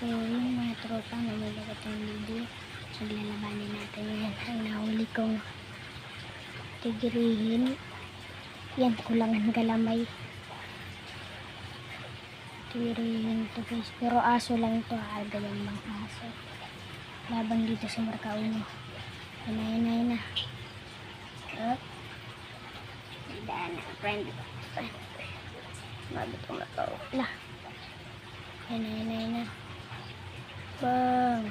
So, yung mga tropa na malagat ang video, naglalabanin natin yan. Ang nahuli kong tigrihin. Yan, kulangan galamay. Tigrihin to guys. Pero aso lang to, ha. Ganyan bang aso. Labang dito sa Marcauno. Yan na, yan na, yan na. Up. Daan na, friend. Mabit ko matao. Lah. Yan na, yan na, yan na. Bang.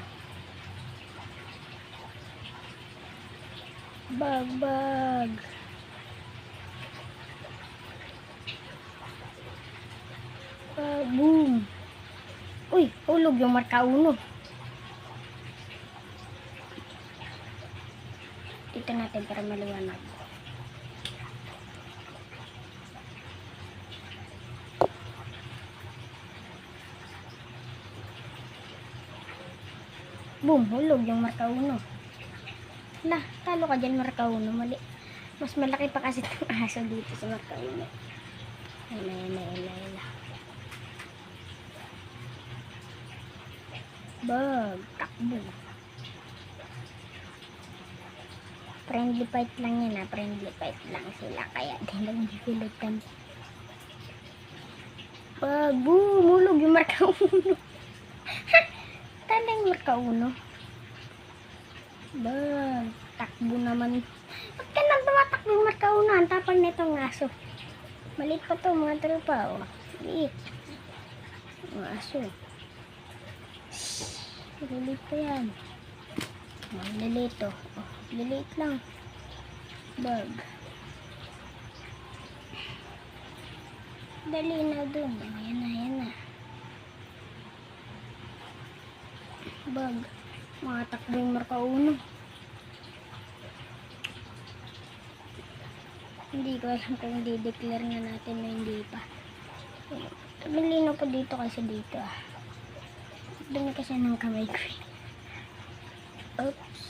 Bag, bag. Bag, boom. Uy, hulog yung marka uno. Dito natin para maliwanag. Boom, hulog yung marka Na, talo ka dyan marka 1. Mali. Mas malaki pa kasi itong aso dito sa marka 1. Ayun, ayun, ayun, ayun. Bag, takbo. Friendly fight lang yan ha. Friendly fight lang sila. Kaya di nagpipilitan. Bag, boom, hulog yung marka 1. na yung nakauno? Ba, takbo naman. Ba't ka nang tumatakbo yung nakauno? Ang tapang na itong aso. Maliit pa to, mga tropa. Oh. Liit. Mga aso. Liliit pa yan. Oh. Oh, liliit lang. Bug. Dali na dun. Ayan na, ayan na. Bag. Mga takbo yung marka uno. Hindi ko alam kung di-declare na natin na hindi pa. Malino po dito kasi dito ah. Dumi kasi ng kamay ko. Oops.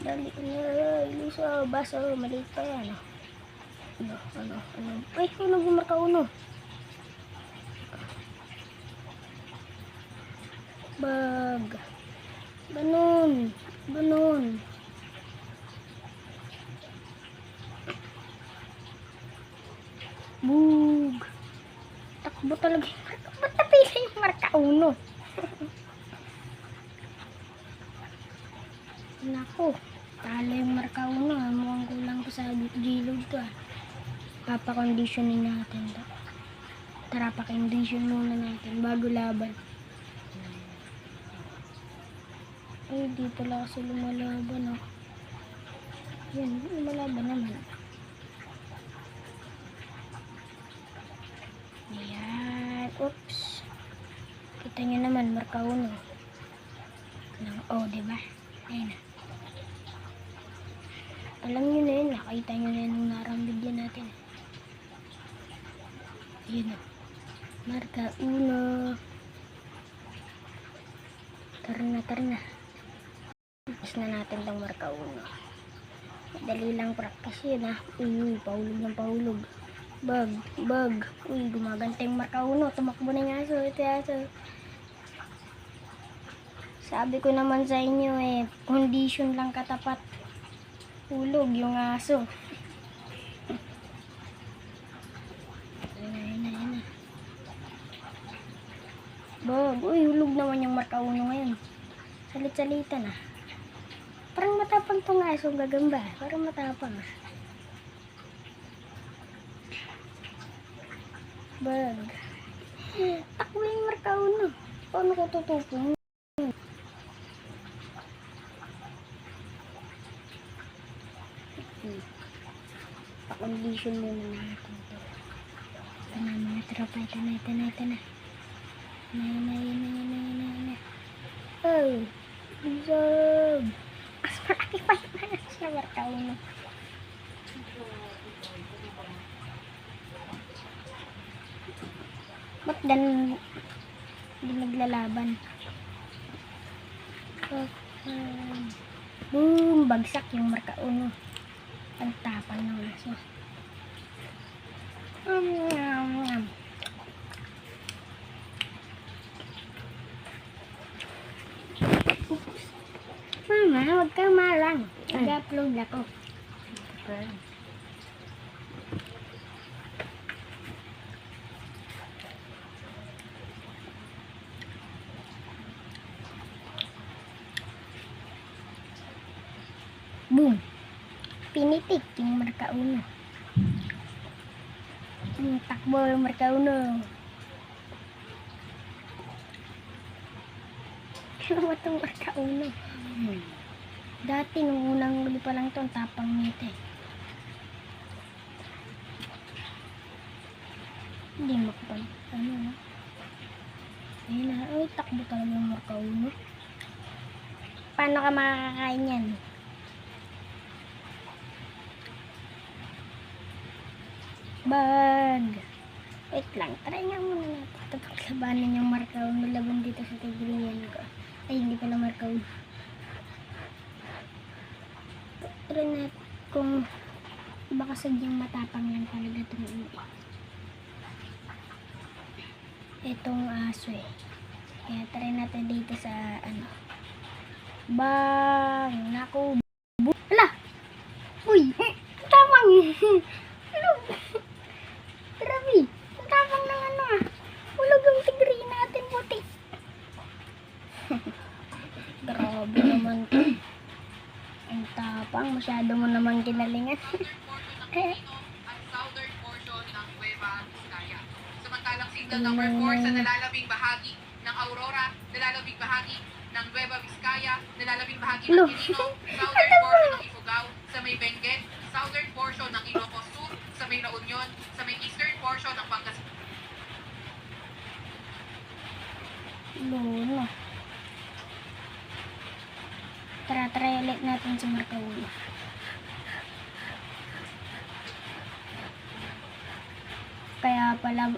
Dali na. Iluso. Baso. Maliit pa yan. ah. Ano? Ano? Ano? Ay, ano gumarka uno? Bag. Ganun. Ganun. Bug. Takbo talaga. Ba't napila yung marka uno? Naku. Talo yung marka uno. ah. Mukhang kulang ko sa gilog to ah. Papakonditionin natin to. Tara, pakondition muna natin bago laban. Ay, di pala kasi lumalaban oh. Yan, lumalaban naman. Ayan. Oops. Kita nyo naman, marka uno. Ng O, di ba? Ayan na. Alam nyo na yun, nakita nyo na yun nung narang natin. Ayan na. Marka uno. Tara na, tara na. Tapos na natin tong marka uno. Madali lang practice yun ha. Uy, pahulog ng pahulog. Bag, bag. Uy, gumaganta yung marka uno. Tumakbo na yung aso. Ito yung aso. Sabi ko naman sa inyo eh, condition lang katapat. Hulog yung aso. Bag, uy, hulog naman yung marka uno ngayon. Salit-salita na. Matapang tong aso gagamba. Parang matapang. Bag. Takbo yung marka uno. Paano ko tutupong? Pa-condition muna natin to. Ito na mga tropa. Ito na, ito na, ito na. Ito na, ito na, ito na, ito na, ito na, ito na. Ba't dan hindi naglalaban? Boom! Bagsak yung marka uno. Ang tapang ng aso. Um, um, um. Ma, huwag kang marang. Nag-upload ako. Boom. Pinitik yung marka uno. Yung takbo yung marka uno. Ano ba itong marka uno? Dati nung unang huli pa lang to, ang tapang nito eh. Hindi makapal. Ano na? Ayun na. Ay, takbo talaga yung marka uno. Paano ka makakakain yan? Bag! Wait lang, try nga muna natin. Ito paglabanan yung marka uno laban dito sa tigriyan ko. Ay, hindi pala marka uno. Try natin kung baka sadyang matapang lang talaga itong ulo. Itong aso eh. Kaya try natin dito sa ano. Bang! Naku! Ala! Uy! Tamang! Ano? Grabe! Ang tapang ng ano ah. Ulog ang tigri natin puti. Grabe naman to. Ang tapang. Masyado mo naman. Eh, Vizcaya. Samantalang signal number 4 sa nalalabing bahagi ng Aurora, nalalabing bahagi ng Nueva Vizcaya, nalalabing bahagi ng. Quirino, southern portion ng Ifugao sa may Benguet, southern portion ng Ilocos Sur sa may La Union, sa may eastern portion ng Pangasinan. Lolo. Tara, try ulit natin si Marco Ulo. Kaya pala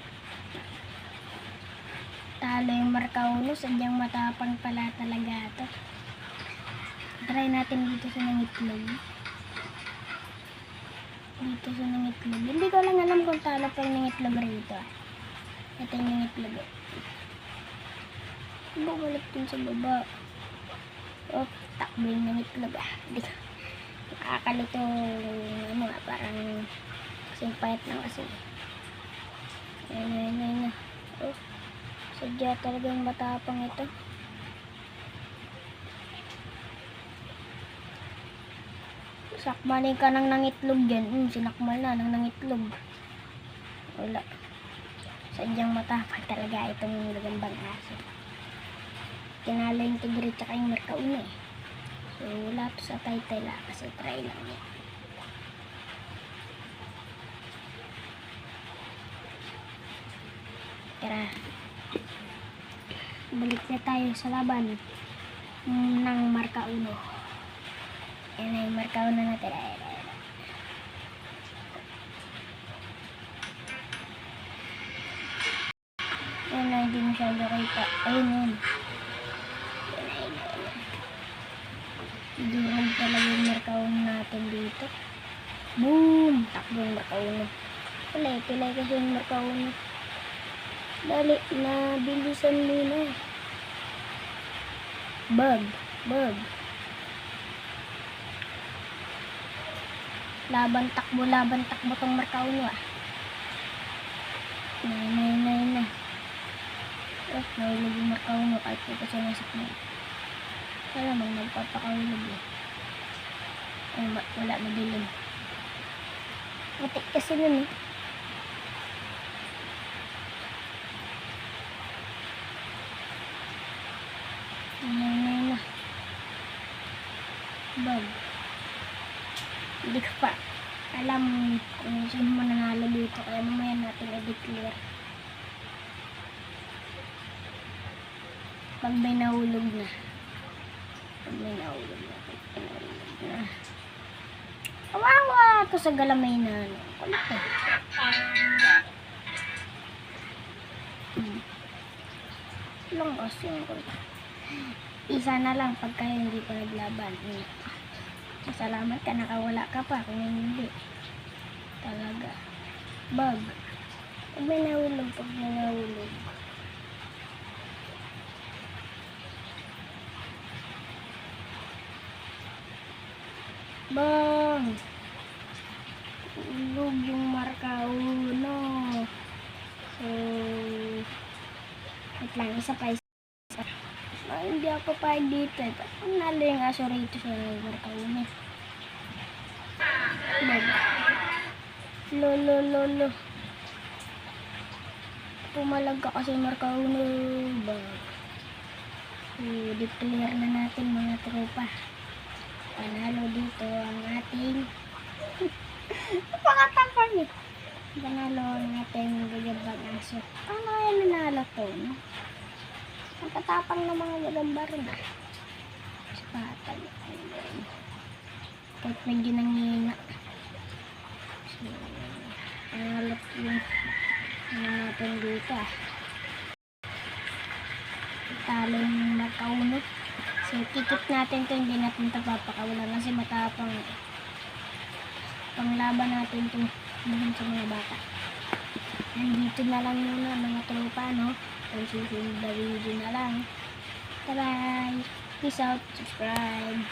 talo yung Marco Ulo, sadyang matapang pala talaga to. Try natin dito sa nangitlog. Dito sa nangitlog. Hindi ko lang alam kung talo pa yung nangitlog rito. Ito yung nangitlog. Bumalik dun sa baba. Oh, takbo yung nangitlog ah. Hindi ko. Nakakalito ano ah, parang kasing payat na kasi. Ayun, ayun, ayun na. Oh, sadya talagang matapang ito. Sakmalin ka ng nangitlog dyan. Hmm, sinakmal na ng nangitlog. Wala. Sadyang matapang talaga itong gagambang aso kinala yung tigre tsaka yung markauna eh. So, wala to sa title ah, kasi try lang yan. Tara. Balik na tayo sa laban ng marka uno. Yan yung marka uno natin. Ayan, ayan. Yan na, hindi masyado kita. Ayun, yun. Durog talaga yung markaon natin dito. Boom! Takbo yung markaon. Pilay, pilay kasi yung markaon. Dali, nabilisan muna. Bug, bug. Laban takbo, laban takbo tong markaon ah. Nay, nay, nay, nay. Oh, nahulog yung markaon kahit po pa siya nasa kanya. Wala mang magpapakahulog eh. Ay, wala madilim. Matik kasi nun eh. Na na. Bag. Hindi ko pa alam kung sino mananalo dito. Kaya mamaya natin i-declare. Pag may nahulog na. Nahulog na. Nahulog na. Kawawa to sa galamay na ano. Kulit eh. Hmm. Lang. Isa na lang pagka hindi pa naglaban. Hmm. Salamat ka, nakawala ka pa kung hindi. Talaga. Bag. Pag may nahulog, pag may nahulog. Bang! Ulog yung marka uno. So, wait lang, isa pa isa. Ah, hindi ako pa dito eh. Ba't Nanalo yung aso rito sa marka uno. Bag. Lo, lo, lo, lo. Pumalag ka kasi marka uno. Bag. So, declare na natin mga tropa. Panalo dito ang ating Napakatapang eh. Panalo ang ating gagambang aso. Paano kaya nanalo to, no? Ang tatapang ng mga gagambar na. Sapatan. Ayun. Kahit medyo nanghina. So, panalo yung ano natin dito ah. Talo yung makaunot. So, kikip natin to, hindi natin ito papakawalan kasi matapang. Panglaban natin itong buhin sa mga bata. Nandito na lang muna mga tropa, no? Kung susunod na video na lang. Bye-bye! Peace out! Subscribe!